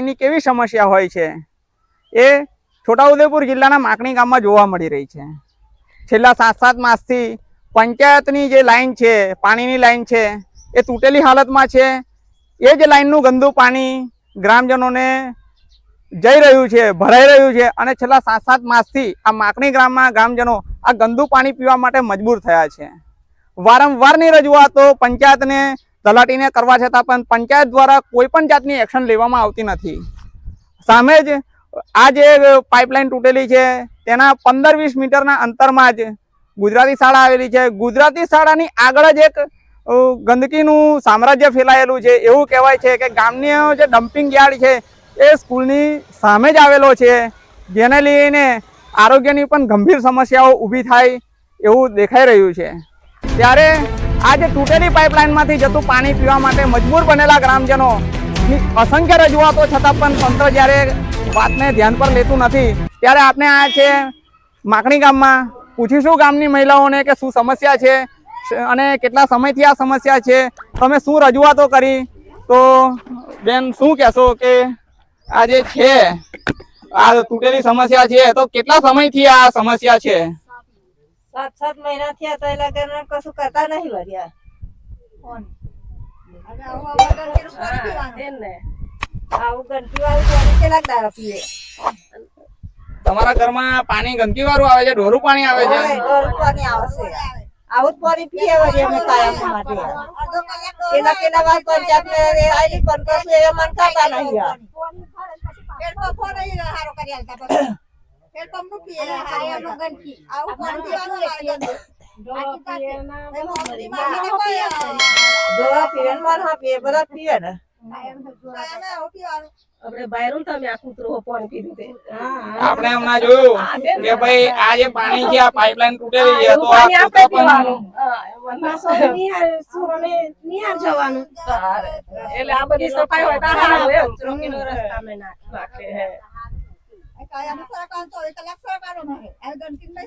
પાણીની કેવી સમસ્યા હોય છે? એ છોટાઉદેપુર જિલ્લાના માકણી ગામમાં જોવા મળી રહી છે. છેલ્લા સાત સાત માસથી પંચાયતની જે લાઈન છે, પાણીની લાઈન છે, એ તૂટેલી હાલતમાં છે. એ જ લાઈનનું ગંદુ પાણી ગ્રામજનોને જઈ રહ્યું છે, ભરાઈ રહ્યું છે અને છેલ્લા સાત સાત માસથી આ માકણી ગ્રામના ગ્રામજનો આ ગંદુ પાણી પીવા માટે મજબૂર થયા છે. વારંવારની રજૂઆતો પંચાયતને તલાટીને કરવા છતાં પણ પંચાયત દ્વારા કોઈ પણ જાતની એક્શન લેવામાં આવતી નથી. સામે જ આ જે પાઇપલાઇન તૂટેલી છે, તેના પંદર વીસ મીટરના અંતરમાં જ ગુજરાતી શાળા આવેલી છે. ગુજરાતી શાળાની આગળ જ એક ગંદકીનું સામ્રાજ્ય ફેલાયેલું છે. એવું કહેવાય છે કે ગામની જે ડમ્પિંગ યાર્ડ છે, એ સ્કૂલની સામે જ આવેલો છે. જેને લઈને આરોગ્યની પણ ગંભીર સમસ્યાઓ ઊભી થાય એવું દેખાઈ રહ્યું છે. ત્યારે આ જે તૂટેલી પાઇપલાઇનમાંથી જતું પાણી પીવા માટે મજબૂર બનેલા ગ્રામજનો. અસંખ્ય રજૂઆતો છતાં પણ તંત્ર જ્યારે વાતને ધ્યાન પર લેતું નથી, ત્યારે આપણે આ છે માકણી ગામમાં. પૂછીશું ગામની મહિલાઓને કે શું સમસ્યા છે? અને કેટલા સમયથી આ સમસ્યા છે? તમે શું રજૂઆતો કરી? તો બેન, શું કહેશો કે આ જે છે, આ તૂટેલી સમસ્યા છે, તો કેટલા સમયથી આ સમસ્યા છે? સાત સાત મહિના થયા તો એ લગન કશું કરતા નહીં વર્યા આવું પીવે. તમારા ઘરમાં પાણી ગંદકી વાળું આવે છે ઢોરું પાણી આવે છે? ગરમ પાણી છે આવું જ પાણી પીએ વળી અમે કાયમ માટે. કેલા કેલા વાર પંચાયત ને આયલી પણ કશું એ મન કરતા નહીં યાર બધા પીવે ને? આપણે બાયરું તમે આ કૂતરો પાણી પીધું તે. આપણે હમણાં જોયું કે ભાઈ આ જે પાણી છે આ પાઇપલાઇન તૂટેલી છે તો એટલે આ બધી સફાઈ હોય તો સારું એમ ચોકીનો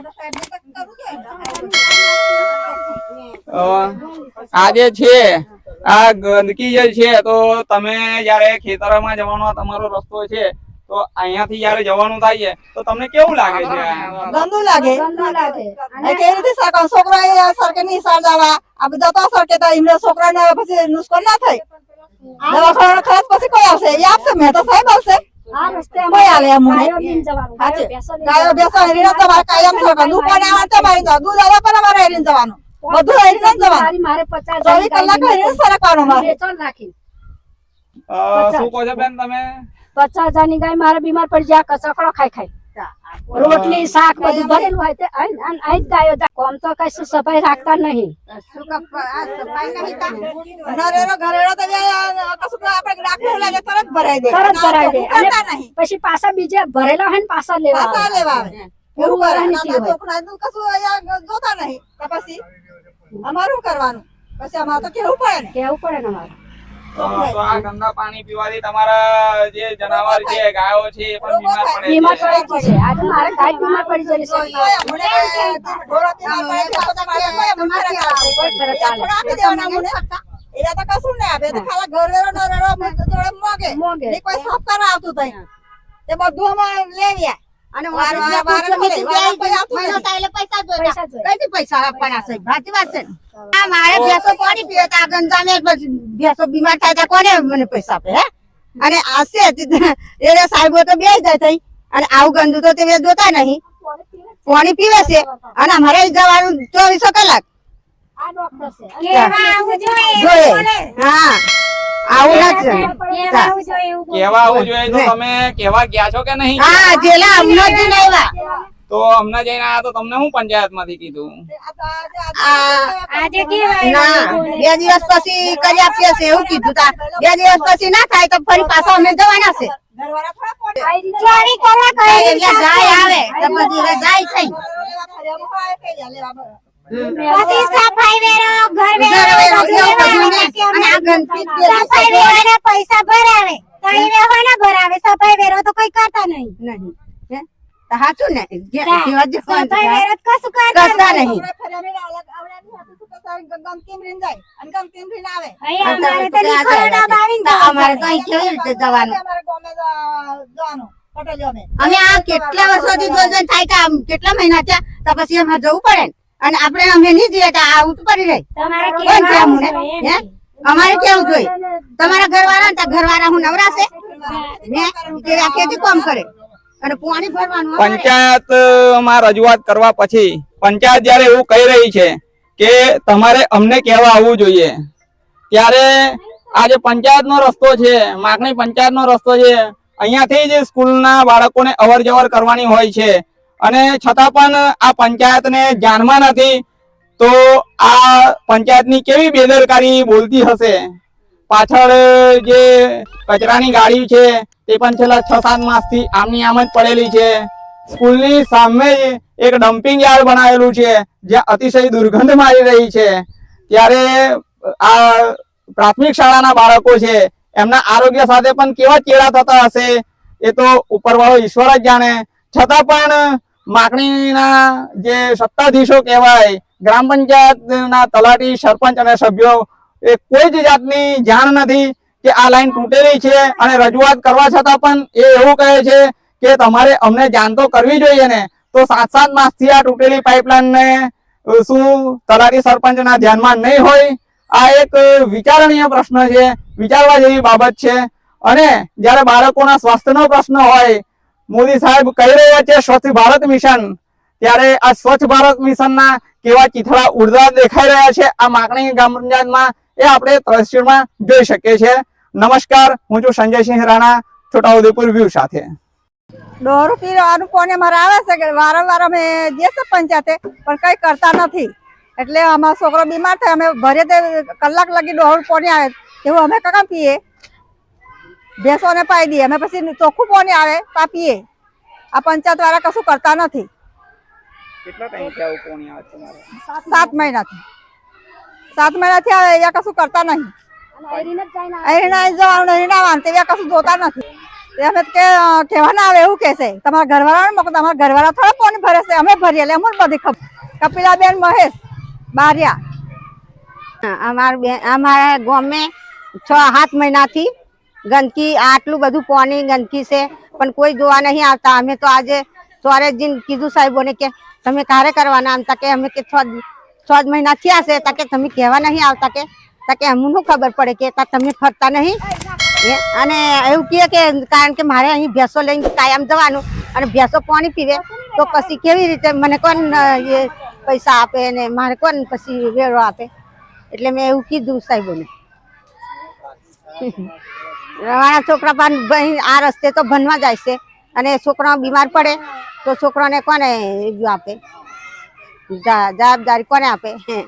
રસ્તામાં નાખ- નાખે હે અ, આ જે છે આ ગંદકી જે છે તો તમે જયારે ખેતરમાં જવાનો તમારો રસ્તો છે તો અહીંયાથી જયારે જવાનું થાય છે તો તમને કેવું લાગે છે? ગંદુ લાગે. એ કેવી રીતે સરકાર છોકરા સરખે સરકે નહીં સર્જાવા આ બધા તો સરકે તો એમને છોકરાને પછી નુકસાન ના થાય. દવાખાના ખર્ચ પછી કોઈ આવશે? એ આપશે મેં તો સાહેબ આવશે. કોઈ આલે એમ ગાયો ભેંસો હેરીને તમારે કાયમ સરકાર દૂધ પાણી આવે તમારે જવાનું. દૂધ આવે પણ અમારે હેરીને જવાનું. બધું હેરીને જ જવાનું. મારે પચાસ ચોવીસ કલાક હેરીને સરકવાનું મારે. રાખી. શું કહો છો બેન તમે? પચાસ હજારની ગાય મારે બીમાર પડી જાય કચકડો ખાઈ ખાઈ. રોટલી શાક બધું ભરેલું હોય તે આઈ ગાયો કોમ તો કશું સફાઈ રાખતા નહીં. નરેરો ઘરેરો તો બે, અ, કશું તો આપણે રાખવું લાગે તરત ભરાઈ દે તરત ભરાઈ દે અને નહીં? પછી પાછા બીજે ભરેલા હોય ને પાછા લેવા પાછા લેવા અમારું કરવાનું? પછી અમારે તો કેવું પડે કેવું પડે ને મારે અ, તો આ ગંદા પાણી પીવાથી તમારા જે જનાવર છે ગાયો છે એ પણ બીમાર પડે છે. આજે મારે ગાય બીમાર પડી અને કઈથી પૈસા આપવાના છે? સાચી વાત છે. આ મારે ભેંસો પાણી પીવે? તો આ ગંજાને પછી ભેંસો બીમાર થાય તો કોને મને પૈસા આપે હે? અને આ છે એને સાહેબો તો બે જાય થઈ. અને આવું ગંદુ તો તે જોતા નહીં. પાણી પીવે છે? અને અમારે જવાનું ચોવીસો કલાક. આ ડોક્ટર છે. જોઈએ? હા. આવું નથી કેવા આવું જોઈએ તમે કેવા ગયા છો કે નહીં? હા જેલા જ આવ્યા. તો હમણાં જઈને આયા તો તમને હું પંચાયતમાંથી કીધું આજે બે દિવસ પછી કરી આપીએ છે એવું કીધું તા. બે દિવસ પછી ના થાય તો ફરી પાછા અમે જવાના છે. ઘરવાળા થોડા પડે. ચોરી કરવા કહે જાય આવે તો પછી જાય થઈ. પછી સફાઈ વેરો ઘર ને. અને આ ગંદકી સફાઈ વેરાના પૈસા ભરાવે. ભરાવે. સફાઈ વેરો તો કોઈ કરતા નહીં. નહીં. સાચું ને? કરતા? નહીં. અમારે તો પડે. કેવી રીતે જવાનું? અમે આ કેટલા વર્ષોથી જોઈ થાય કે આમ કેટલા મહિના થયા? તો પછી અમારે જવું પડે ને. અને આપણે અમે નહીં જઈએ તો આવું તો કરી રહી. કોણ. હે? અમારે કેવું જોઈએ? તમારા ઘરવાળા ને તો ઘરવાળા હું નવરાશે? ને કે આ ખેતી કોમ કરે. પંચાયતમાં રજૂઆત કરવા પછી પંચાયત જયારે એવું કહી રહી છે કે તમારે અમને કહેવા આવવું જોઈએ, ત્યારે આ જે પંચાયત રસ્તો છે, માગણી પંચાયત નો રસ્તો છે, અહીંયાથી જ સ્કૂલના બાળકોને અવર જવર કરવાની હોય છે. અને છતાં પણ આ પંચાયતને ધ્યાનમાં નથી, તો આ પંચાયતની કેવી બેદરકારી બોલતી હશે? પાછળ જે કચરાની ગાડી છે, તે પણ છેલ્લા છ સાત માસથી આમની આમ જ પડેલી છે. સ્કૂલની સામે એક ડમ્પિંગ યાર્ડ બનાવેલું છે, જ્યાં અતિશય દુર્ગંધ મારી રહી છે. ત્યારે આ પ્રાથમિક શાળાના બાળકો છે, એમના આરોગ્ય સાથે પણ કેવા ચેડા થતા હશે, એ તો ઉપરવાળો ઈશ્વર જ જાણે. છતાં પણ, માગણીના જે સત્તાધીશો કહેવાય, ગ્રામ પંચાયતના તલાટી, સરપંચ અને સભ્યો એ કોઈ જ જાતની જાણ નથી કે આ લાઈન તૂટેલી છે અને રજૂઆત કરવા છતાં પણ એ એવું કહે છે કે તમારે અમને જાણ તો કરવી જોઈએ ને, તો સાત સાત માસથી આ તૂટેલી પાઇપલાઇન ને શું તલાટી સરપંચના ધ્યાનમાં નહીં હોય? આ એક વિચારણીય પ્રશ્ન છે, વિચારવા જેવી બાબત છે. અને જ્યારે બાળકોના સ્વાસ્થ્યનો પ્રશ્ન હોય, મોદી સાહેબ કહી રહ્યા છે, સ્વચ્છ ભારત મિશન. ત્યારે આ સ્વચ્છ ભારત મિશનના કેવા ચીથડા ઉડતા દેખાઈ રહ્યા છે, આ માગણી ગ્રામ પંચાયતમાં એ આપણે તસવીરમાં જોઈ શકીએ છીએ. નમસ્કાર હું છું સંજયસિંહ રાણા છોટાઉદેપુર વ્યૂ સાથે. દોરું પીવાનું કોને? મારે આવે છે કે વારંવાર અમે જઈએ છે પંચાયતે પણ કઈ કરતા નથી. એટલે અમારો છોકરો બીમાર થાય અમે ભરે તે કલાક લગી દોરું કોને આવે? એવું અમે કાકા પીએ? ભેંસોને પાઈ દઈએ. અમે પછી ચોખ્ખું કોને આવે? તો પીએ. આ પંચાયત વાળા કશું કરતા નથી. કેટલા ટાઈમથી આવું કોણી આવે તમારે? સાત મહિનાથી. સાત મહિનાથી આવે અહીંયા કશું કરતા નહીં. અહીં ના જવાનું અહીં ના આવવાનું કશું જોતા નથી. અમે કે કહેવા ના આવે એવું કહેશે તમારા ઘરવાળાને મોકલો તમારા ઘરવાળા થોડા પાણી ભરે છે અમે ભરીએ એટલે અમને બધી ખબર કપિલાબેન મહેશ બારિયા. હા, અમાર બે- અમારા ગામે છ સાત મહિનાથી ગંદકી આટલું બધું પાણી ગંદકી છે પણ કોઈ જોવા નહીં આવતા. અમે તો આજે સવારે જઈને કીધું સાહેબોને કે તમે ક્યારે કરવાના? આમ તા કે અમે કે છ છ મહિના થયા છે તા તમે કહેવા નહીં આવતા કે, તાકે અમને શું ખબર પડે કે તમે ફરતા નહીં. અને એવું કહે કે, કારણ કે મારે અહીં ભેંસો લઈને કાયમ જવાનું અને ભેંસો પાણી પીવે, તો પછી કેવી રીતે મને કોણ એ પૈસા આપે ને મારે કોણ પછી વેરો આપે? એટલે મેં એવું કીધું સાહેબોને. મારા છોકરા પણ આ રસ્તે તો ભણવા જાય છે, અને છોકરા બીમાર પડે, તો છોકરાને કોને આપે? જવાબદારી કોને આપે? હે.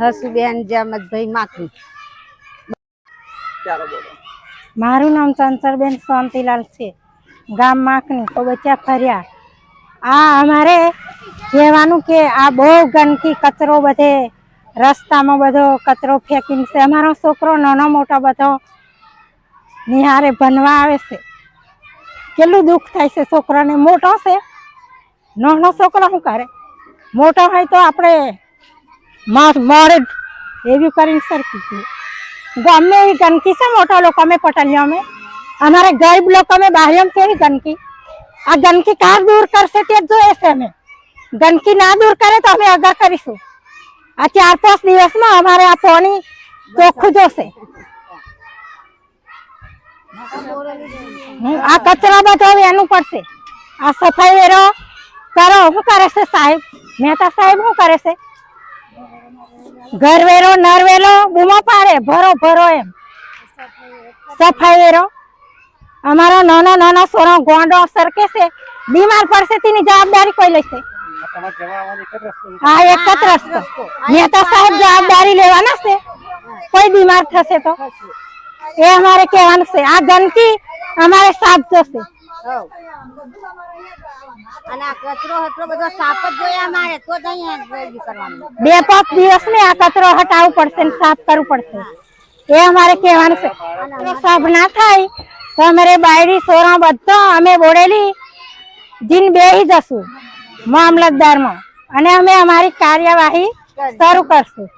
હસુબેન જમતભાઈ જ ભાઈ બોલો? મારું નામ ચંચરબેન શાંતિલાલ છે. ગામ માખની બચ્ચા ફર્યા. આ અમારે કહેવાનું કે આ બહુ ગંદકી કચરો બધે રસ્તામાં બધો કચરો ફેંકીને છે. અમારો છોકરો નાનો મોટો બધો નિહારે ભણવા આવે છે. કેટલું દુઃખ થાય છે છોકરાને? મોટો છે. નાનો છોકરો શું કરે? મોટો હોય તો આપણે મળે એવું કરીને સરખી ગમે એવી ગંદકી છે, મોટા લોકો અમે પટલીઓમાં અમારે ગરીબ લોકો અમે બાહ્યમ કેવી ગંદકી. આ ગંદકી કાર દૂર કરશે તે જોઈએ છે અમે. ગંદકી ના દૂર કરે તો અમે આગળ કરીશું. આ ચાર પાંચ દિવસમાં અમારે આ પાણી ચોખ્ખું જોશે. આ કચરા બધો એનું પડશે. આ સફાઈ વેરો કરો, શું કરે છે સાહેબ? મહેતા સાહેબ શું કરે છે? ઘર વેરો નર વેરો બૂમો પાડે, ભરો ભરો એમ. સફાઈ વેરો. અમારો નાનો નાનો સોનો ગોંડો સરકે છે, બીમાર પડશે તેની જવાબદારી કોઈ લેશે. હા, એક જ રસ્તો. મહેતા સાહેબ જવાબદારી લેવાના છે. કોઈ બીમાર થશે તો. એ અમારે કહેવાનું છે. આ ગંદકી અમારે સાફ જશે. અને આ કચરો હચરો બધો સાફ જ જોયા મારે તો જ અહીંયા કરવાનું. બે પાંચ દિવસ ને આ કચરો હટાવવું પડશે ને સાફ કરવું પડશે. એ અમારે કહેવાનું છે. સાફ ના થાય તો અમારે બાયડી સોરા બધો અમે બોડેલી જીન બેહી જશું મામલતદારમાં. અને અમે અમારી કાર્યવાહી શરૂ કરશું.